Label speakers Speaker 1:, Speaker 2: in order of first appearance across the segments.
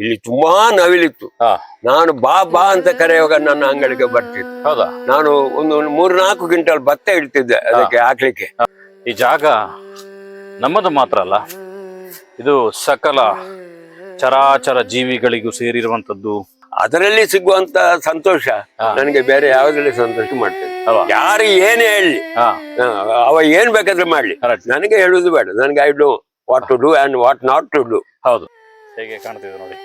Speaker 1: ಇಲ್ಲಿ ತುಂಬಾ ನವಿಲಿತ್ತು ನಾನು ಬಾ ಬಾ ಅಂತ ಕರೆಯುವಾಗ ನನ್ನ ಅಂಗಡಿಗೆ ಬರ್ತಿತ್ತು.
Speaker 2: ಹೌದಾ?
Speaker 1: ನಾನು ಒಂದು ಮೂರ್ ನಾಲ್ಕು ಕ್ವಿಂಟಲ್ ಭತ್ತ ಇಡ್ತಿದ್ದೆ ಅದಕ್ಕೆ ಹಾಕ್ಲಿಕ್ಕೆ.
Speaker 2: ಈ ಜಾಗ ನಮ್ಮದು ಮಾತ್ರ ಅಲ್ಲ. ಇದು ಸಕಲ ಚರಾಚರ ಜೀವಿಗಳಿಗೂ ಸೇರಿರುವಂತದ್ದು
Speaker 1: ಅದರಲ್ಲಿ ಸಿಗುವಂತ ಸಂತೋಷ. ನನಗೆ ಬೇರೆ ಯಾವ್ದ್ರಲ್ಲಿ ಸಂತೋಷ ಮಾಡ್ತೇನೆ. ಯಾರು ಏನ್ ಹೇಳಿ. ಅವ ಏನ್ ಬೇಕಾದ್ರೆ ಮಾಡ್ಲಿ. ನನಗೆ ಹೇಳುದು ಬೇಡ. ನನಗೆ I do what to do and what not to do
Speaker 2: ಹೌದು. ಹೇಗೆ ಕಾಣ್ತಿದೆ ನೋಡಿ.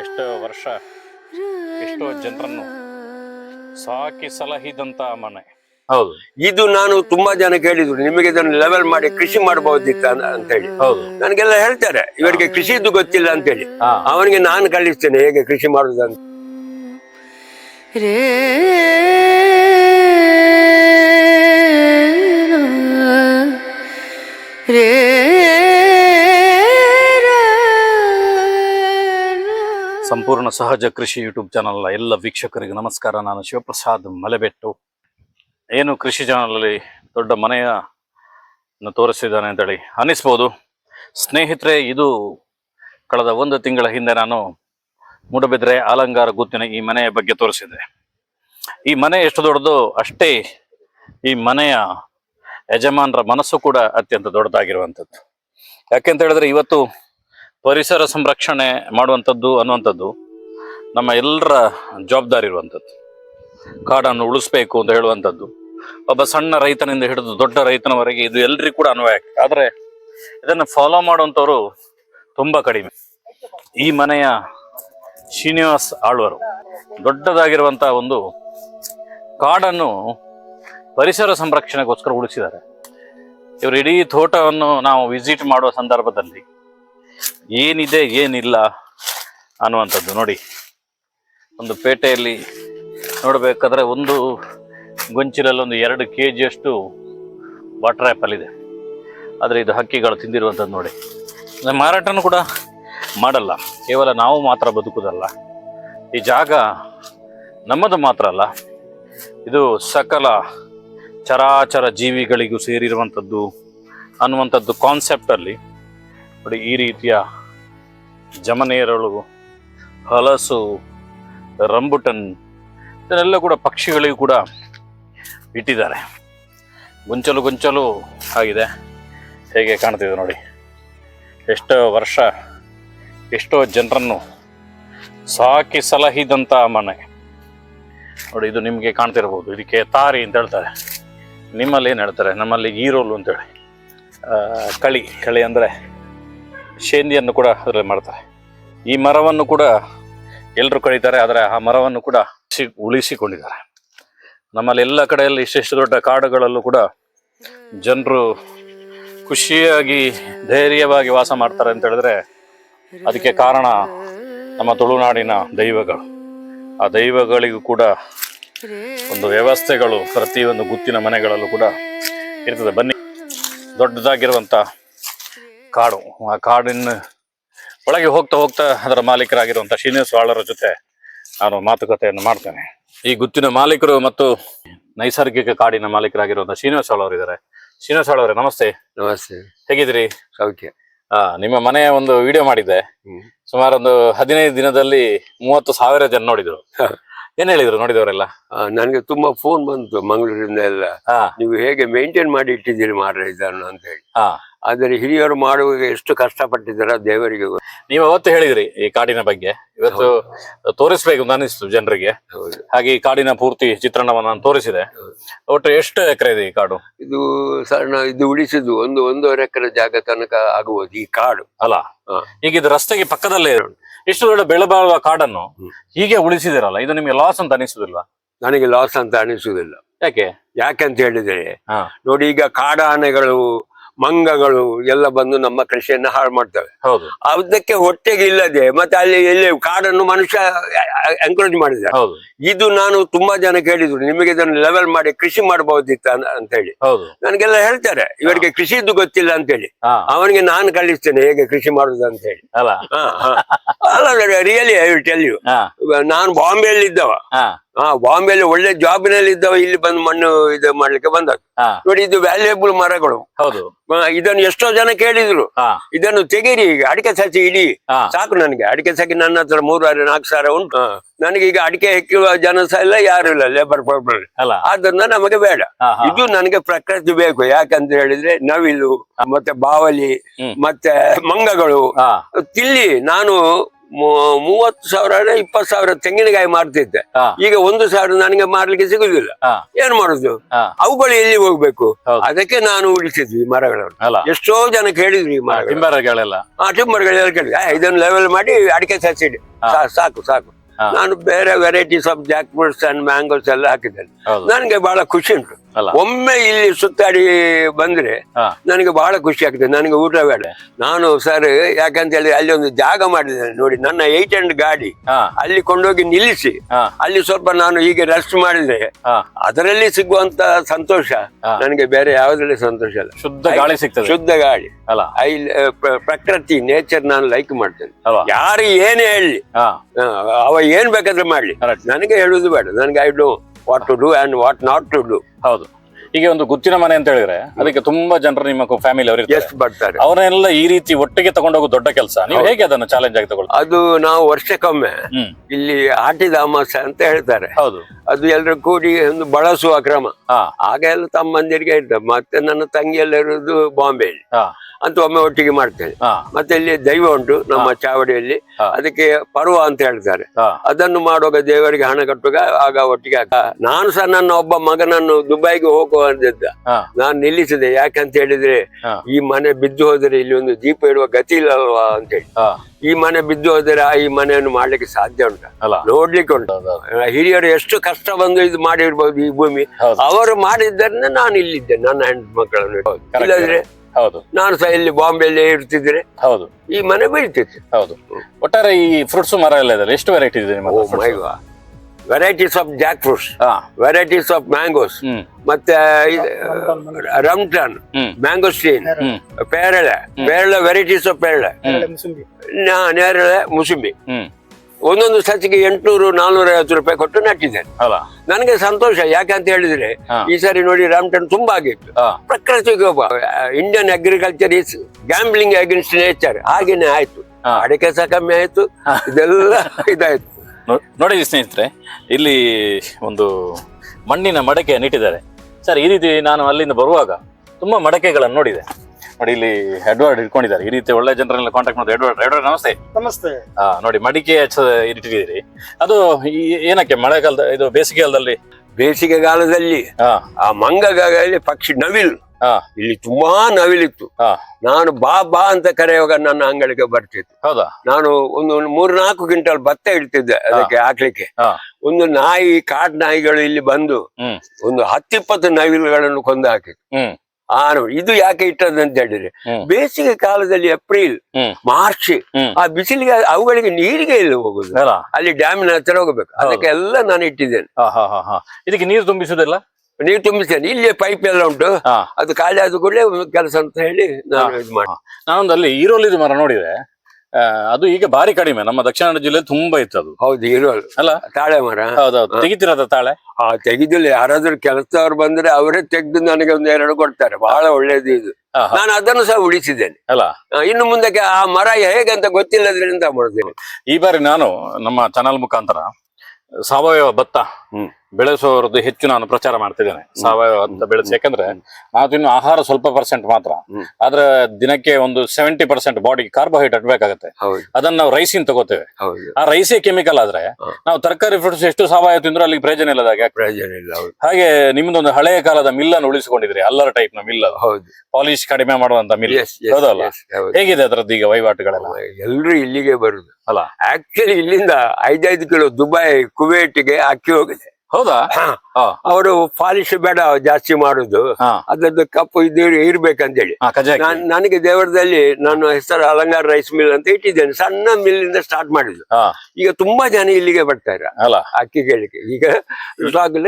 Speaker 2: ಎಷ್ಟೋ ವರ್ಷ ಎಷ್ಟೋ ಜನರನ್ನು ಸಾಕಿ ಸಲಹಿದಂತ ಮನೆ. ಹೌದು.
Speaker 1: ಇದು ನಾನು ತುಂಬಾ ಜನ ಕೇಳಿದ್ರು ನಿಮಗೆ ಇದನ್ನು ಲೆವೆಲ್ ಮಾಡಿ ಕೃಷಿ ಮಾಡಬಹುದಿತ್ತ ಅಂತ ಹೇಳಿ
Speaker 2: ಹೌದು.
Speaker 1: ನನಗೆಲ್ಲ ಹೇಳ್ತಾರೆ ಇವರಿಗೆ ಕೃಷಿ ಇದು ಗೊತ್ತಿಲ್ಲ ಅಂತ ಹೇಳಿ ಅವನಿಗೆ ನಾನು ಕಳಿಸ್ತೇನೆ ಹೇಗೆ ಕೃಷಿ ಮಾಡುದಂತ.
Speaker 3: ರೇ ರೇ
Speaker 2: ಸಂಪೂರ್ಣ ಸಹಜ ಕೃಷಿ ಯೂಟ್ಯೂಬ್ ಚಾನಲ್ ಎಲ್ಲ ವೀಕ್ಷಕರಿಗೆ ನಮಸ್ಕಾರ. ನಾನು ಶಿವಪ್ರಸಾದ್ ಮಲೆಬೆಟ್ಟು. ಏನು ಕೃಷಿ ಚಾನಲಲ್ಲಿ ದೊಡ್ಡ ಮನೆಯ ತೋರಿಸಿದ್ದಾನೆ ಅಂತೇಳಿ ಅನ್ನಿಸ್ಬೋದು. ಸ್ನೇಹಿತರೆ, ಇದು ಕಳೆದ ಒಂದು ತಿಂಗಳ ಹಿಂದೆ ನಾನು ಮೂಡಬಿದ್ರೆ ಅಲಂಗಾರ ಗುತ್ತಿನ ಈ ಮನೆಯ ಬಗ್ಗೆ ತೋರಿಸಿದೆ. ಈ ಮನೆ ಎಷ್ಟು ದೊಡ್ಡದು ಅಷ್ಟೇ ಈ ಮನೆಯ ಯಜಮಾನರ ಮನಸ್ಸು ಕೂಡ ಅತ್ಯಂತ ದೊಡ್ಡದಾಗಿರುವಂಥದ್ದು. ಯಾಕೆಂತ ಹೇಳಿದ್ರೆ, ಇವತ್ತು ಪರಿಸರ ಸಂರಕ್ಷಣೆ ಮಾಡುವಂಥದ್ದು ಅನ್ನುವಂಥದ್ದು ನಮ್ಮ ಎಲ್ಲರ ಜವಾಬ್ದಾರಿ ಇರುವಂಥದ್ದು. ಕಾಡನ್ನು ಉಳಿಸ್ಬೇಕು ಅಂತ ಹೇಳುವಂಥದ್ದು. ಒಬ್ಬ ಸಣ್ಣ ರೈತನಿಂದ ಹಿಡಿದು ದೊಡ್ಡ ರೈತನವರೆಗೆ ಇದು ಎಲ್ರಿಗೂ ಕೂಡ ಅನ್ವಯ ಆದರೆ ಇದನ್ನು ಫಾಲೋ ಮಾಡುವಂಥವರು ತುಂಬ ಕಡಿಮೆ. ಈ ಮನೆಯ ಶ್ರೀನಿವಾಸ್ ಆಳ್ವರು ದೊಡ್ಡದಾಗಿರುವಂಥ ಒಂದು ಕಾಡನ್ನು ಪರಿಸರ ಸಂರಕ್ಷಣೆಗೋಸ್ಕರ ಉಳಿಸಿದ್ದಾರೆ. ಇವರು ಇಡೀ ತೋಟವನ್ನು ನಾವು ವಿಸಿಟ್ ಮಾಡುವ ಸಂದರ್ಭದಲ್ಲಿ ಏನಿದೆ, ಏನಿಲ್ಲ ಅನ್ನುವಂಥದ್ದು ನೋಡಿ. ಒಂದು ಪೇಟೆಯಲ್ಲಿ ನೋಡಬೇಕಾದ್ರೆ ಒಂದು ಗೊಂಚಿಲಲ್ಲಿ ಒಂದು ಎರಡು ಕೆ ಜಿಯಷ್ಟು ವಾಟರ್ ಆ್ಯಪಲ್ ಇದೆ ಆದರೆ ಇದು ಹಕ್ಕಿಗಳು ತಿಂದಿರುವಂಥದ್ದು ನೋಡಿ. ಮಾರಾಟನೂ ಕೂಡ ಮಾಡಲ್ಲ. ಕೇವಲ ನಾವು ಮಾತ್ರ ಬದುಕುದಲ್ಲ. ಈ ಜಾಗ ನಮ್ಮದು ಮಾತ್ರ ಅಲ್ಲ. ಇದು ಸಕಲ ಚರಾಚರ ಜೀವಿಗಳಿಗೂ ಸೇರಿರುವಂಥದ್ದು ಅನ್ನುವಂಥದ್ದು ಕಾನ್ಸೆಪ್ಟಲ್ಲಿ ನೋಡಿ, ಈ ರೀತಿಯ ಜಮನೇರಳು, ಹಲಸು, ರಂಬುಟನ್, ಇದನ್ನೆಲ್ಲ ಕೂಡ ಪಕ್ಷಿಗಳಿಗೂ ಕೂಡ ಇಟ್ಟಿದ್ದಾರೆ. ಗೊಂಚಲು ಗೊಂಚಲು ಆಗಿದೆ. ಹೇಗೆ ಕಾಣ್ತಿದೆ ನೋಡಿ. ಎಷ್ಟೋ ವರ್ಷ, ಎಷ್ಟೋ ಜನರನ್ನು ಸಾಕಿ ಸಲಹಿದಂಥ ಮನೆ. ನೋಡಿ, ಇದು ನಿಮಗೆ ಕಾಣ್ತಿರ್ಬೋದು. ಇದಕ್ಕೆ ತಾರಿ ಅಂತ ಹೇಳ್ತಾರೆ. ನಿಮ್ಮಲ್ಲಿ ಏನು ಹೇಳ್ತಾರೆ? ನಮ್ಮಲ್ಲಿ ಈರೋಲು ಅಂತೇಳಿ. ಕಳಿ. ಕಳಿ ಅಂದರೆ ಶೇಂದಿಯನ್ನು ಕೂಡ ಅದರಲ್ಲಿ ಮಾಡ್ತಾರೆ. ಈ ಮರವನ್ನು ಕೂಡ ಎಲ್ಲರೂ ಕಳೀತಾರೆ, ಆದರೆ ಆ ಮರವನ್ನು ಕೂಡ ಸಿ ಉಳಿಸಿಕೊಂಡಿದ್ದಾರೆ. ನಮ್ಮಲ್ಲಿ ಎಲ್ಲ ಕಡೆಯಲ್ಲಿ ಇಷ್ಟೆಷ್ಟು ದೊಡ್ಡ ಕಾಡುಗಳಲ್ಲೂ ಕೂಡ ಜನರು ಖುಷಿಯಾಗಿ, ಧೈರ್ಯವಾಗಿ ವಾಸ ಮಾಡ್ತಾರೆ ಅಂತ ಹೇಳಿದ್ರೆ ಅದಕ್ಕೆ ಕಾರಣ ನಮ್ಮ ತುಳುನಾಡಿನ ದೈವಗಳು. ಆ ದೈವಗಳಿಗೂ ಕೂಡ ಒಂದು ವ್ಯವಸ್ಥೆಗಳು ಪ್ರತಿಯೊಂದು ಗುತ್ತಿನ ಮನೆಗಳಲ್ಲೂ ಕೂಡ ಇರ್ತದೆ. ಬನ್ನಿ ದೊಡ್ಡದಾಗಿರುವಂತ ಕಾಡು. ಆ ಕಾಡಿನ ಒಳಗೆ ಹೋಗ್ತಾ ಹೋಗ್ತಾ ಅದರ ಮಾಲೀಕರಾಗಿರುವಂತ ಶ್ರೀನಿವಾಸ ವಾಳರ ಜೊತೆ ನಾನು ಮಾತುಕತೆಯನ್ನು ಮಾಡ್ತೇನೆ. ಈ ಗುತ್ತಿನ ಮಾಲೀಕರು ಮತ್ತು ನೈಸರ್ಗಿಕ ಕಾಡಿನ ಮಾಲೀಕರಾಗಿರುವಂತ ಶ್ರೀನಿವಾಸ ವಾಳವರು ಇದ್ದಾರೆ. ಶ್ರೀನಿವಾಸ ವಾಳವರೇ ನಮಸ್ತೆ.
Speaker 1: ನಮಸ್ತೆ.
Speaker 2: ಹೇಗಿದ್ರಿ
Speaker 1: ಸೌಖ್ಯ.
Speaker 2: ನಿಮ್ಮ ಮನೆಯ ಒಂದು ವಿಡಿಯೋ ಮಾಡಿದ್ದೆ. ಸುಮಾರು ಒಂದು ಹದಿನೈದು ದಿನದಲ್ಲಿ ಮೂವತ್ತು ಸಾವಿರ ಜನ ನೋಡಿದ್ರು. ಏನ್ ಹೇಳಿದ್ರು ನೋಡಿದವರೆಲ್ಲ?
Speaker 1: ನನಗೆ ತುಂಬಾ ಫೋನ್ ಬಂತು ಮಂಗಳೂರಿಂದ ಎಲ್ಲ. ನೀವು ಹೇಗೆ ಮೇಂಟೈನ್ ಮಾಡಿ ಇಟ್ಟಿದ್ದೀರಿ ಮಾಡ್ರೆ ಇದನ್ನು ಅಂತ ಹೇಳಿ.
Speaker 2: ಹಾ.
Speaker 1: ಆದರೆ ಹಿರಿಯರು ಮಾಡುವಾಗ ಎಷ್ಟು ಕಷ್ಟಪಟ್ಟಿದ್ದಾರೆ ದೇವರಿಗೆ ಗೊತ್ತು.
Speaker 2: ನೀವು ಅವತ್ತು ಹೇಳಿದ್ರಿ ಈ ಕಾಡಿನ ಬಗ್ಗೆ. ಇವತ್ತು ತೋರಿಸ್ಬೇಕು ಅಂತ ಅನಿಸ್ತು ಜನರಿಗೆ.
Speaker 1: ಹೌದು.
Speaker 2: ಹಾಗೆ ಈ ಕಾಡಿನ ಪೂರ್ತಿ ಚಿತ್ರಣವನ್ನು ನಾನು ತೋರಿಸಿದೆ. ಒಟ್ಟು ಎಷ್ಟು ಎಕರೆ ಇದೆ ಈ ಕಾಡು?
Speaker 1: ಇದು ಸಣ್ಣ ಇದು ಉಳಿಸಿದ್ದು ಒಂದು ಒಂದೂವರೆ ಎಕರೆ ಜಾಗ ತನಕ ಆಗುವುದು ಈ ಕಾಡು.
Speaker 2: ಅಲ್ಲ?
Speaker 1: ಹಾ.
Speaker 2: ಈಗ ಇದು ರಸ್ತೆಗೆ ಪಕ್ಕದಲ್ಲೇ ಇದೆ. ಇಷ್ಟು ದೊಡ್ಡ ಬೆಳೆಬಾಳುವ ಕಾಡನ್ನು ಹೀಗೆ ಉಳಿಸಿದಿರಲ್ಲ ಇದು ನಿಮಗೆ ಲಾಸ್ ಅಂತ ಅನಿಸುದಿಲ್ಲ
Speaker 1: ನನಗೆ ಲಾಸ್ ಅಂತ ಅನಿಸುವುದಿಲ್ಲ
Speaker 2: ಯಾಕೆ?
Speaker 1: ಯಾಕೆ ಹೇಳಿದ್ರೆ
Speaker 2: ಹಾ.
Speaker 1: ನೋಡಿ ಈಗ ಕಾಡಾನೆಗಳು ಮಂಗಗಳು ಎಲ್ಲ ಬಂದು ನಮ್ಮ ಕೃಷಿಯನ್ನ ಹಾಳು ಮಾಡ್ತವೆ. ಅದಕ್ಕೆ ಹೊಟ್ಟೆಗೆ ಇಲ್ಲದೆ ಮತ್ತೆ ಅಲ್ಲಿ ಎಲ್ಲಿ ಕಾಡನ್ನು ಮನುಷ್ಯ ಎಂಕರೇಜ್ ಮಾಡಿದ್ದಾರೆ.
Speaker 2: ಹೌದು.
Speaker 1: ಇದು ನಾನು ತುಂಬಾ ಜನ ಕೇಳಿದ್ರು ನಿಮಗೆ ಇದನ್ನು ಲೆವೆಲ್ ಮಾಡಿ ಕೃಷಿ ಮಾಡಬಹುದಿತ್ತ ಅಂತ ಹೇಳಿ ನನಗೆಲ್ಲ ಹೇಳ್ತಾರೆ ಇವರಿಗೆ ಕೃಷಿದು ಗೊತ್ತಿಲ್ಲ ಅಂತ ಹೇಳಿ ಅವನಿಗೆ ನಾನು ಕಲಿಸ್ತೇನೆ ಹೇಗೆ ಕೃಷಿ ಮಾಡುದು ಅಂತ ಹೇಳಿ
Speaker 2: ಅಲ್ಲ.
Speaker 1: ಹಾ, ಹಾ. ಅಲ್ಲ really I will tell you ನಾನು ಬಾಂಬೆಯಲ್ಲಿ ಇದ್ದವ
Speaker 2: ಹಾ
Speaker 1: ಬಾಂಬೆಲಿ ಒಳ್ಳೆ ಜಾಬ್ನಲ್ಲಿ ಇದ್ದವ ಇಲ್ಲಿ ಬಂದು ಮಣ್ಣು ಇದು ಮಾಡ್ಲಿಕ್ಕೆ ಬಂದದ್ದು ನೋಡಿ ಇದು ವ್ಯಾಲ್ಯೂಬಲ್ ಮರಗಳು.
Speaker 2: ಹೌದು.
Speaker 1: ಇದನ್ನು ಎಷ್ಟೋ ಜನ ಕೇಳಿದ್ರು. ಇದನ್ನು ತೆಗೀರಿ ಈಗ ಅಡಿಕೆ ಸಸಿ ಇಡಿ. ಸಾಕು ನನಗೆ. ಅಡಿಕೆ ಸಸಿ ನನ್ನ ಹತ್ರ ಮೂರು ಆರು ನಾಲ್ಕು ಸಾವಿರ ಉಂಟು. ನನಗೆ ಈಗ ಅಡಿಕೆ ಹೆಕ್ಕುವ ಜನ ಸಹ ಇಲ್ಲ ಯಾರು ಇಲ್ಲ ಲೇಬರ್ ಪ್ರಾಬ್ಲಮ್ ಆದ್ರಿಂದ ನಮಗೆ ಬೇಡ. ಇದು ನನಗೆ ಪ್ರಕೃತಿ ಬೇಕು. ಯಾಕಂತ ಹೇಳಿದ್ರೆ ನವಿಲು ಮತ್ತೆ ಬಾವಲಿ ಮತ್ತೆ ಮಂಗಗಳು ತಿಲ್ಲಿ. ನಾನು ಮೂವತ್ತು ಸಾವಿರ ಇಪ್ಪತ್ತು ಸಾವಿರ ತೆಂಗಿನಕಾಯಿ ಮಾರ್ತಿದ್ದೆ. ಈಗ ಒಂದು ಸಾವಿರ ನನಗೆ ಮಾರ್ಲಿಕ್ಕೆ ಸಿಗುದಿಲ್ಲ. ಏನ್ ಮಾಡುದು? ಅವುಗಳು ಎಲ್ಲಿ ಹೋಗ್ಬೇಕು? ಅದಕ್ಕೆ ನಾನು ಉಳಿಸಿದ್ವಿ ಮರಗಳನ್ನು. ಎಷ್ಟೋ ಜನ ಕೇಳಿದ್ವಿ
Speaker 2: ಟಿಂಬರ್ಗಳೆಲ್ಲ
Speaker 1: ಆ ಟಿಂಬರ್ಗಳೆಲ್ಲ ಕೇಳಿದ್ವಿ ಇದನ್ನು ಲೆವೆಲ್ ಮಾಡಿ ಅಡಿಕೆ
Speaker 2: ಸಸಿಡಿ.
Speaker 1: ಸಾಕು ಸಾಕು. ನಾನು ಬೇರೆ varieties of jack fruits and mangoes ಎಲ್ಲ ಹಾಕಿದ್ದೇನೆ. ನನಗೆ ಬಹಳ ಖುಷಿ ಉಂಟು. ಒಮ್ಮೆ ಇಲ್ಲಿ ಸುತ್ತಾಡಿ ಬಂದ್ರೆ ನನಗೆ ಬಹಳ ಖುಷಿ ಆಗ್ತದೆ ನನಗೆ ಊಟ ಬೇಡ. ನಾನು ಸರ್ ಯಾಕಂತ ಹೇಳಿದ್ರೆ ಅಲ್ಲಿ ಒಂದು ಜಾಗ ಮಾಡಿದ್ದೇನೆ ನೋಡಿ ನನ್ನ ಏಟ್ ಹಂಡ್ ಗಾಡಿ ಅಲ್ಲಿ ಕೊಂಡೋಗಿ ನಿಲ್ಲಿಸಿ ಅಲ್ಲಿ ಸ್ವಲ್ಪ ನಾನು ಹೀಗೆ ರೆಸ್ಟ್ ಮಾಡಿದ್ರೆ ಅದರಲ್ಲಿ ಸಿಗುವಂತ ಸಂತೋಷ. ನನಗೆ ಬೇರೆ ಯಾವ್ದ್ರಲ್ಲಿ ಸಂತೋಷ ಇಲ್ಲ.
Speaker 2: ಶುದ್ಧ ಗಾಳಿ ಸಿಗ್ತದೆ.
Speaker 1: ಶುದ್ಧ ಗಾಳಿ.
Speaker 2: ಅಲ್ಲ.
Speaker 1: ಐ ಪ್ರಕೃತಿ ನೇಚರ್ ನಾನು ಲೈಕ್ ಮಾಡ್ತೇನೆ. ಯಾರು ಏನೇ ಹೇಳಿ ಅವ ಏನ್ ಬೇಕಾದ್ರೆ ಮಾಡ್ಲಿ. ನನಗೆ ಹೇಳುದು ಬೇಡ ನನಗೆ I Dow what to do and what not to do
Speaker 2: ಹೌದು. ಈಗ ಒಂದು ಗುತ್ತಿನ ಮನೆ ಅಂತ ಹೇಳಿದ್ರೆ ಅದಕ್ಕೆ ತುಂಬಾ ಜನರು ನಿಮ್ಮ ಫ್ಯಾಮಿಲಿ ಅವರಿಗೆ
Speaker 1: ಎಷ್ಟು ಬರ್ತಾರೆ.
Speaker 2: ಅವರೆಲ್ಲ ಈ ರೀತಿ ಒಟ್ಟಿಗೆ ತಗೊಂಡೋಗೋ ದೊಡ್ಡ ಕೆಲಸ. ನೀವು ಹೇಗೆ ಅದನ್ನು ಚಾಲೆಂಜ್ ಆಗಿ ತಗೊಳ್ಳಿ
Speaker 1: ಅದು ನಾವು ವರ್ಷಕ್ಕೊಮ್ಮೆ ಇಲ್ಲಿ ಆಟಿದ ಅಮಾಸ್ಯ ಅಂತ ಹೇಳ್ತಾರೆ.
Speaker 2: ಹೌದು.
Speaker 1: ಅದು ಎಲ್ಲರೂ ಕೂಡಿ ಒಂದು ಬಳಸುವ ಕ್ರಮ. ಆಗ ಎಲ್ಲ ತಮ್ಮಂದಿರಿಗೆ ಇರ್ತದೆ ಮತ್ತೆ ನನ್ನ ತಂಗಿ ಎಲ್ಲ ಬಾಂಬೆ ಬಾಂಬೆಯಲ್ಲಿ ಅಂತ ಒಮ್ಮೆ ಒಟ್ಟಿಗೆ ಮಾಡ್ತೇನೆ. ಮತ್ತೆ ಇಲ್ಲಿ ದೈವ ಉಂಟು ನಮ್ಮ ಚಾವಡಿಯಲ್ಲಿ. ಅದಕ್ಕೆ ಪರ್ವ ಅಂತ ಹೇಳ್ತಾರೆ. ಅದನ್ನು ಮಾಡುವಾಗ ದೇವರಿಗೆ ಹಣ ಕಟ್ಟುವಾಗ ಆಗ ಒಟ್ಟಿಗೆ ಆಗ ನಾನು ಸಹ ನನ್ನ ಒಬ್ಬ ಮಗನನ್ನು ದುಬೈಗೆ ಹೋಗುವ
Speaker 2: ಅಂತಿದ್ದ
Speaker 1: ನಾನು ನಿಲ್ಲಿಸಿದೆ. ಯಾಕಂತ ಹೇಳಿದ್ರೆ ಈ ಮನೆ ಬಿದ್ದು ಹೋದ್ರೆ ಇಲ್ಲಿ ಒಂದು ದೀಪ ಇಡುವ ಗತಿ ಇಲ್ಲವಾ ಅಂತ ಹೇಳಿ.
Speaker 2: ಹಾ.
Speaker 1: ಈ ಮನೆ ಬಿದ್ದು ಹೋದರೆ ಆ ಈ ಮನೆಯನ್ನು ಮಾಡ್ಲಿಕ್ಕೆ ಸಾಧ್ಯ ಉಂಟ?
Speaker 2: ಅಲ್ಲ.
Speaker 1: ನೋಡ್ಲಿಕ್ಕೆ ಉಂಟು. ಹಿರಿಯರು ಎಷ್ಟು ಕಷ್ಟ ಬಂದು ಇದು ಮಾಡಿರ್ಬೋದು ಈ ಭೂಮಿ. ಅವರು ಮಾಡಿದ್ದರಿಂದ ನಾನು ಇಲ್ಲಿದ್ದೆ ನನ್ನ ಹೆಣ್ಣು ಮಕ್ಕಳನ್ನು. ಇಲ್ಲದ್ರೆ
Speaker 2: ಹೌದು.
Speaker 1: ನಾನು ಸಹ ಇಲ್ಲಿ ಬಾಂಬೆಯಲ್ಲಿ ಇರ್ತಿದ್ರೆ
Speaker 2: ಹೌದು.
Speaker 1: ಈ ಮನೆ ಬೀಳ್ತಿತ್ತು.
Speaker 2: ಹೌದು. ಒಟ್ಟಾರೆ ಈ ಫ್ರೂಟ್ಸ್ ಮರ ಎಲ್ಲ ಇದೆ ಎಷ್ಟು ವೆರೈಟಿ ಇದೆ ನಿಮ್ಮ
Speaker 1: ವೆರೈಟೀಸ್ ಆಫ್ ಜಾಕ್ ಫ್ರೂಟ್ಸ್
Speaker 2: ಹಾ
Speaker 1: ವೆರೈಟೀಸ್ ಆಫ್ ಮ್ಯಾಂಗೋಸ್ ಮತ್ತೆ ರಮ್ಟನ್
Speaker 2: ಹ್ಮ್.
Speaker 1: ಮ್ಯಾಂಗೋಸ್ಟೀನ್ ಪೇರಳೆ. ಪೇರಳೆ. ವೆರೈಟೀಸ್ ಆಫ್ ಪೇರಳೆ. ನಾ- ನೇರಳೆ ಮುಸುಂಬಿ. ಒಂದೊಂದು ಸಸಿಗೆ ಎಂಟುನೂರು ನಾಲ್ನೂರ ಐವತ್ತು ರೂಪಾಯಿ ಕೊಟ್ಟು ನೆಟ್ಟಿದ್ದೇನೆ. ನನಗೆ ಸಂತೋಷ ಯಾಕಂತ ಹೇಳಿದ್ರೆ
Speaker 2: ಹಾ.
Speaker 1: ಈ ಸಾರಿ ನೋಡಿ ರಾಮ್ಟನ್ ತುಂಬಾ ಆಗಿತ್ತು.
Speaker 2: ಪ್ರಕೃತಿ
Speaker 1: ಪ್ರಕೃತಿಗೆ ಒಬ್ಬ Indian agriculture is gambling against nature ಹಾಗೇನೆ ಆಯ್ತು. ಅಡಿಕೆ ಸಹ ಕಮ್ಮಿ ಆಯ್ತು. ಇದೆಲ್ಲ ಇದಾಯ್ತು.
Speaker 2: ನೋಡಿ ಸ್ನೇಹಿತರೆ ಇಲ್ಲಿ ಒಂದು ಮಣ್ಣಿನ ಮಡಕೆ ನೆಟ್ಟಿದ್ದಾರೆ. ಸರ್ ಈ ರೀತಿ ನಾನು ಅಲ್ಲಿಂದ ಬರುವಾಗ ತುಂಬ ಮಡಕೆಗಳನ್ನು ನೋಡಿದೆ. ನೋಡಿ ಇಲ್ಲಿ ಎಡ್ವರ್ಡ್ ಇಟ್ಕೊಂಡಿದ್ದಾರೆ. ಈ ರೀತಿ ಒಳ್ಳೆ ಜನರನ್ನೆಲ್ಲ ಕಾಂಟ್ಯಾಕ್ಟ್ ಮಾಡಿದ್ರೆ ಎಡ್ವರ್ಡ್ ಎಡ್ವರ್ಡ್ ನಮಸ್ತೆ.
Speaker 4: ನಮಸ್ತೆ.
Speaker 2: ಹಾ ನೋಡಿ ಮಡಿಕೆ ಇಟ್ಟಿದ್ದೀರಿ. ಅದು ಈ- ಏನಕ್ಕೆ ಮಳೆಗಾಲದ ಇದು ಬೇಸಿಗೆಗಾಲದಲ್ಲಿ?
Speaker 1: ಬೇಸಿಗೆ ಕಾಲದಲ್ಲಿ
Speaker 2: ಹಾ.
Speaker 1: ಆ ಮಂಗಗಾಗಲಿ ಪಕ್ಷಿ ನವಿಲು. ಇಲ್ಲಿ ತುಂಬಾ ನವಿಲಿತ್ತು ನಾನು ಬಾ ಬಾ ಅಂತ ಕರೆಯುವಾಗ ನನ್ನ ಅಂಗಳಿಗೆ ಬರ್ತಿತ್ತು.
Speaker 2: ಹೌದಾ?
Speaker 1: ನಾನು ಒಂದು ಮೂರ್ ನಾಲ್ಕು ಕ್ವಿಂಟಲ್ ಭತ್ತ ಇಡ್ತಿದ್ದೆ ಅದಕ್ಕೆ ಹಾಕ್ಲಿಕ್ಕೆ. ಒಂದು ನಾಯಿ ಕಾಡ್ ನಾಯಿಗಳು ಇಲ್ಲಿ ಬಂದು ಒಂದು ಹತ್ತಿಪ್ಪತ್ತು ನವಿಲುಗಳನ್ನು ಕೊಂದು ಹಾಕಿತ್ತು. ಆನು ಇದು ಯಾಕೆ ಇಟ್ಟದಂತ ಹೇಳಿದ್ರೆ
Speaker 2: ಹ್ಮ್.
Speaker 1: ಬೇಸಿಗೆ ಕಾಲದಲ್ಲಿ ಏಪ್ರಿಲ್ ಮಾರ್ಚ್ ಆ ಬಿಸಿಲಿಗೆ ಅವುಗಳಿಗೆ ನೀರಿಗೆ ಇಲ್ಲಿ ಹೋಗುದು?
Speaker 2: ಅಲ್ಲ
Speaker 1: ಡ್ಯಾಮಿನ ಹತ್ತಿರ ಹೋಗ್ಬೇಕು. ಅದಕ್ಕೆ ಎಲ್ಲ ನಾನು ಇಟ್ಟಿದ್ದೇನೆ.
Speaker 2: ಹಾ ಹಾ ಹಾ ಹಾ. ಇದಕ್ಕೆ ನೀರು ತುಂಬಿಸುವುದಿಲ್ಲ?
Speaker 1: ನೀರು ತುಂಬಿಸ್ತೇನೆ. ಇಲ್ಲಿ ಪೈಪ್ ಎಲ್ಲ ಉಂಟು. ಅದು ಖಾಲಿ ಆದ ಕೂಡಲೇ ಕೆಲಸ ಅಂತ ಹೇಳಿ ನಾನು ಇದು ಮಾಡಿ
Speaker 2: ನಾನೊಂದು ಅಲ್ಲಿ ಹೀರೋಲಿದು ಮರ ನೋಡಿದೆ. ಅದು ಈಗ ಭಾರಿ ಕಡಿಮೆ. ನಮ್ಮ ದಕ್ಷಿಣ ಕನ್ನಡ ಜಿಲ್ಲೆ ತುಂಬಾ ಇತ್ತು ಅದು.
Speaker 1: ಹೌದು ಈರುಳ್ಳಿ.
Speaker 2: ಅಲ್ಲ?
Speaker 1: ತಾಳೆ ಮರ.
Speaker 2: ಹೌದೌದು. ತೆಗಿತಿರದ ತಾಳೆ?
Speaker 1: ಆ ತೆಗಿದಿಲ್ಲ. ಯಾರಾದ್ರೂ ಕೆಲಸದವ್ರು ಬಂದ್ರೆ ಅವರೇ ತೆಗೆದು ನನಗೆ ಒಂದ್ ಎರಡು ಕೊಡ್ತಾರೆ. ಬಹಳ ಒಳ್ಳೇದು ಇದು. ನಾನು ಅದನ್ನು ಸಹ ಉಳಿಸಿದ್ದೇನೆ.
Speaker 2: ಅಲ್ಲ?
Speaker 1: ಇನ್ನು ಮುಂದಕ್ಕೆ ಆ ಮರ ಹೇಗೆ ಹೇಗಂತ ಗೊತ್ತಿಲ್ಲದ್ರಿಂದ ಮಾಡಿದ್ದೇನೆ
Speaker 2: ಈ ಬಾರಿ ನಾನು ನಮ್ಮ ಚಾನಲ್ ಮುಖಾಂತರ ಸಾವಯವ ಭತ್ತ
Speaker 1: ಹ್ಮ್.
Speaker 2: ಬೆಳೆಸುವವರದ್ದು ಹೆಚ್ಚು ನಾನು ಪ್ರಚಾರ ಮಾಡ್ತಿದ್ದೇನೆ. ಸಾವಯವ ಅಂತ ಬೆಳೆಸಿ ಯಾಕಂದ್ರೆ ನಾವು ತಿನ್ನು ಆಹಾರ ಸ್ವಲ್ಪ ಪರ್ಸೆಂಟ್ ಮಾತ್ರ. ಆದ್ರೆ ದಿನಕ್ಕೆ ಒಂದು ಸೆವೆಂಟಿ ಪರ್ಸೆಂಟ್ ಬಾಡಿಗೆ ಕಾರ್ಬೋಹೈಡ್ರೇಟ್ ಬೇಕಾಗುತ್ತೆ. ಅದನ್ನ ನಾವು ರೈಸಿನ ತಗೋತೇವೆ. ಆ ರೈಸೇ ಕೆಮಿಕಲ್ ಆದ್ರೆ. ನಾವು ತರಕಾರಿ ಫ್ರೂಟ್ಸ್ ಎಷ್ಟು ಸಾವಯವ ತಿಂದ್ರೆ ಅಲ್ಲಿ ಪ್ರಯೋಜನ ಇಲ್ಲದಾಗ
Speaker 1: ಪ್ರಯೋಜನ ಇಲ್ಲ
Speaker 2: ಹಾಗೆ ನಿಮ್ದೊಂದು ಹಳೆಯ ಕಾಲದ ಮಿಲ್ ಅನ್ನು ಉಳಿಸಿಕೊಂಡಿದ್ರಿ ಅಲ್ಲರ ಟೈಪ್ನ ಮಿಲ್ ಪಾಲಿಶ್ ಕಡಿಮೆ ಮಾಡುವಂತ ಮಿಲ್ ಹೌದಲ್ಲ? ಹೇಗಿದೆ ಅದರದ್ದು ಈಗ ವಹಿವಾಟುಗಳೆಲ್ಲ
Speaker 1: ಎಲ್ರು ಇಲ್ಲಿಗೆ ಬರುದು.
Speaker 2: ಅಲ್ಲ.
Speaker 1: ಆಕ್ಚುಲಿ ಇಲ್ಲಿಂದ ಐದೈದು ಕಿಲೋ ದುಬೈ ಕುವೇಟ್ಗೆ ಅಕ್ಕಿ ಹೋಗಿದೆ.
Speaker 2: ಹೌದಾ?
Speaker 1: ಅವರು ಪಾಲಿಶ್ ಬೇಡ ಜಾಸ್ತಿ ಮಾಡುದು. ಅದರದ್ದು ಕಪ್ಪು ಇದು ಇರ್ಬೇಕಂತೇಳಿ. ನನಗೆ ದೇವರದಲ್ಲಿ ನಾನು ಹೆಸರು ಅಲಂಗಾರ ರೈಸ್ ಮಿಲ್ ಅಂತ ಇಟ್ಟಿದ್ದೇನೆ. ಸಣ್ಣ ಮಿಲ್ ಇಂದ ಸ್ಟಾರ್ಟ್ ಮಾಡಿದ್ದು. ಈಗ ತುಂಬಾ ಜನ ಇಲ್ಲಿಗೆ ಬರ್ತಾರೆ ಅಕ್ಕಿ ಕೇಳಿಕೆ ಈಗ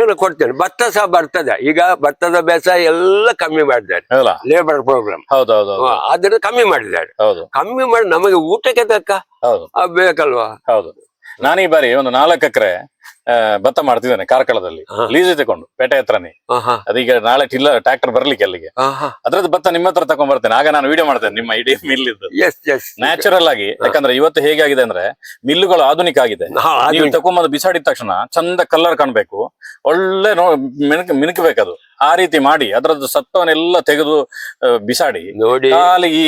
Speaker 1: ನಾನು ಕೊಡ್ತೇನೆ. ಭತ್ತ ಸಹ ಬರ್ತದೆ. ಈಗ ಭತ್ತದ ಬೇಸಾಯ ಎಲ್ಲ ಕಮ್ಮಿ ಮಾಡಿದ್ದಾರೆ ಲೇಬರ್ ಪ್ರೋಗ್ರಾಮ್
Speaker 2: ಆದ್ರೆ
Speaker 1: ಅದನ್ನು ಕಮ್ಮಿ ಮಾಡಿದ್ದಾರೆ. ಕಮ್ಮಿ ಮಾಡಿ ನಮಗೆ ಊಟಕ್ಕೆ ತಕ್ಕ ಬೇಕಲ್ವಾ?
Speaker 2: ಹೌದು. ನಾನು ಈ ಬಾರಿ ಒಂದು ನಾಲ್ಕು ಎಕರೆ ಭತ್ತ ಮಾಡ್ತಿದ್ದೇನೆ ಕಾರ್ಕಳದಲ್ಲಿ. ಲೀಸ್ ತಗೊಂಡು ಪೇಟೆ ಹತ್ರನೇ. ಅದೀಗ ನಾಳೆ ಟಿಲ್ಲ ಟ್ರ್ಯಾಕ್ಟರ್ ಬರ್ಲಿಕ್ಕೆ ಅಲ್ಲಿಗೆ. ಅದ್ರದ್ದು ಭತ್ತ ನಿಮ್ಮ ಹತ್ರ ತಗೊಂಡ್ ಬರ್ತೇನೆ. ಆಗ ನಾನು ವಿಡಿಯೋ ಮಾಡ್ತೇನೆ ನಿಮ್ಮ ಇಡೀ ಮಿಲ್. ನ್ಯಾಚುರಲ್ ಆಗಿ ಯಾಕಂದ್ರೆ ಇವತ್ತು ಹೇಗಾಗಿದೆ ಅಂದ್ರೆ ಮಿಲ್ಲುಗಳು ಆಧುನಿಕ ಆಗಿದೆ. ನೀವು ತಗೊಂಬಂದು ಬಿಸಾಡಿದ ತಕ್ಷಣ ಚಂದ ಕಲರ್ ಕಾಣ್ಬೇಕು. ಒಳ್ಳೆ ನೋ ಮಿಣಕ್ ಮಿಣುಕಬೇಕದು. ಆ ರೀತಿ ಮಾಡಿ ಅದರದ್ದು ಸತ್ವನೆಲ್ಲ ತೆಗೆದು ಬಿಸಾಡಿ.
Speaker 1: ನೋಡಿ.
Speaker 2: ಈ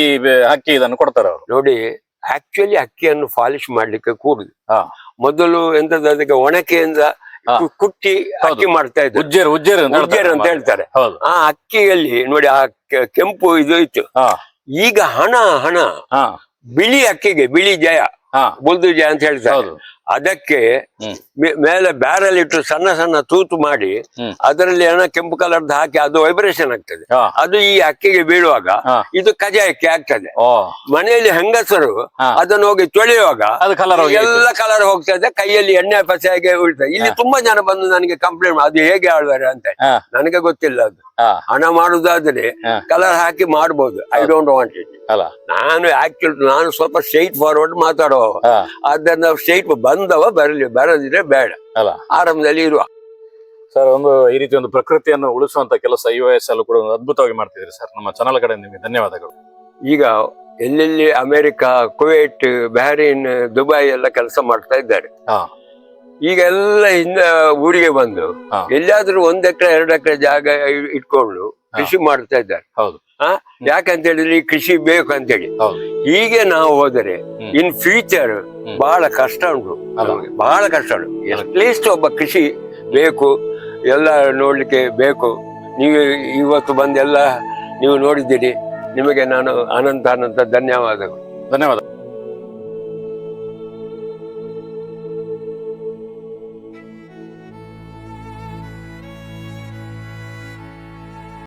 Speaker 2: ಅಕ್ಕಿ ಇದನ್ನು ಕೊಡ್ತಾರೆ ಅವರು.
Speaker 1: ನೋಡಿ ಆಕ್ಚುಲಿ ಅಕ್ಕಿಯನ್ನು ಪಾಲಿಶ್ ಮಾಡ್ಲಿಕ್ಕೆ ಕೂಡುದು. ಮೊದಲು ಎಂತದ್ದು ಅದಕ್ಕೆ ಒಣಕೆಯಿಂದ ಕುಟ್ಟಿ ಅಕ್ಕಿ ಮಾಡ್ತಾ ಇದ್ರು.
Speaker 2: ಉಜ್ಜೇರು ಉಜ್ಜೇರು ಅಂತ
Speaker 1: ಉಜ್ಜೇರು ಅಂತ
Speaker 2: ಹೇಳ್ತಾರೆ.
Speaker 1: ಆ ಅಕ್ಕಿಯಲ್ಲಿ ನೋಡಿ ಆ ಕೆಂಪು ಇದು ಇತ್ತು.
Speaker 2: ಹಾ.
Speaker 1: ಈಗ ಹಣ ಹಣ
Speaker 2: ಹಾ.
Speaker 1: ಬಿಳಿ ಅಕ್ಕಿಗೆ ಬಿಳಿ ಜಯ
Speaker 2: ಹಾ.
Speaker 1: ಬುಲ್ದು ಜಯ ಅಂತ ಹೇಳ್ತಾರೆ.
Speaker 2: ಹೌದು.
Speaker 1: ಅದಕ್ಕೆ ಮೇಲೆ ಬ್ಯಾರಲ್ ಇಟ್ಟು ಸಣ್ಣ ಸಣ್ಣ ತೂತು ಮಾಡಿ. ಅದರಲ್ಲಿ ಹಣ ಕೆಂಪು ಕಲರ್ದು ಹಾಕಿ ಅದು ವೈಬ್ರೇಷನ್ ಆಗ್ತದೆ. ಅದು ಈ ಅಕ್ಕಿಗೆ ಬೀಳುವಾಗ ಇದು ಕಜಾಯಕ್ಕೆ ಅಕ್ಕಿ ಆಗ್ತದೆ ಮನೆಯಲ್ಲಿ ಹೆಂಗಸರು. ಅದನ್ನು ಹೋಗಿ ತೊಳೆಯುವಾಗ ಎಲ್ಲ ಕಲರ್ ಹೋಗ್ತದೆ ಕೈಯಲ್ಲಿ ಎಣ್ಣೆ ಪಸೆಯಾಗಿ ಉಳಿತದೆ. ಇಲ್ಲಿ ತುಂಬಾ ಜನ ಬಂದು ನನಗೆ ಕಂಪ್ಲೇಂಟ್ ಅದು ಹೇಗೆ ಆಳ್ವಾರೆ ಅಂತ ನನಗೆ ಗೊತ್ತಿಲ್ಲ ಅದು. ಹಣ ಮಾಡುದಾದ್ರೆ ಕಲರ್ ಹಾಕಿ ಮಾಡಬಹುದು ಐ ಡೋಂಟ್ ವಾಂಟ್ ಇಟ್ ನಾನು ಆಕ್ಚುಲ್ ನಾನು ಸ್ವಲ್ಪ ಸ್ಟ್ರೈಟ್ ಫಾರ್ವರ್ಡ್ ಮಾತಾಡುವ
Speaker 2: ಆದ್ದರಿಂದ
Speaker 1: ಅದನ್ನ ಸ್ಟ್ರೈಟ್ ಬಂದವ ಬರಲಿ ಬರದಿದ್ರೆ ಬೇಡ.
Speaker 2: ಅಲ್ಲ.
Speaker 1: ಆರಂಭದಲ್ಲಿ ಇರುವ.
Speaker 2: ಸರ್ ಒಂದು ಈ ರೀತಿ ಒಂದು ಪ್ರಕೃತಿಯನ್ನು ಉಳಿಸುವಂತ ಕೆಲಸ ಅಲ್ಲೂ ಕೂಡ ಒಂದು ಅದ್ಭುತವಾಗಿ ಮಾಡ್ತಿದ್ರಿ ಸರ್. ನಮ್ಮ ಚಾನಲ್ ಕಡೆ ನಿಮಗೆ ಧನ್ಯವಾದಗಳು.
Speaker 1: ಈಗ ಎಲ್ಲೆಲ್ಲಿ ಅಮೆರಿಕ ಕುವೈಟ್ ಬ್ಯಾರಿನ್ ದುಬೈ ಎಲ್ಲ ಕೆಲಸ ಮಾಡ್ತಾ ಇದ್ದಾರೆ.
Speaker 2: ಹಾ.
Speaker 1: ಈಗ ಎಲ್ಲ ಹಿಂದ ಊರಿಗೆ ಬಂದು
Speaker 2: ಎಲ್ಲಾದ್ರೂ
Speaker 1: ಎಲ್ಲಿಯಾದ್ರೂ ಒಂದ್ ಎಕರೆ ಎರಡು ಎಕರೆ ಜಾಗ ಇಟ್ಕೊಂಡು ಕೃಷಿ ಮಾಡ್ತಾ ಇದ್ದಾರೆ.
Speaker 2: ಹೌದು.
Speaker 1: ಆ? ಯಾಕಂತ ಹೇಳಿದ್ರೆ ಈ ಕೃಷಿ ಬೇಕು ಅಂತೇಳಿ
Speaker 2: ಹೇಳಿ
Speaker 1: ಹೀಗೆ ನಾವು ಹೋದರೆ ಇನ್ ಫ್ಯೂಚರ್ ಬಹಳ ಕಷ್ಟ ಉಂಟು ಬಹಳ ಕಷ್ಟ ಉಂಟು. ಅಟ್ಲೀಸ್ಟ್ ಒಬ್ಬ ಕೃಷಿ ಬೇಕು ಎಲ್ಲ ನೋಡ್ಲಿಕ್ಕೆ ಬೇಕು. ನೀವು ಇವತ್ತು ಬಂದೆಲ್ಲ ನೀವು ನೋಡಿದ್ದೀರಿ. ನಿಮಗೆ ನಾನು ಅನಂತ ಅನಂತ ಧನ್ಯವಾದಗಳು.
Speaker 2: ಧನ್ಯವಾದ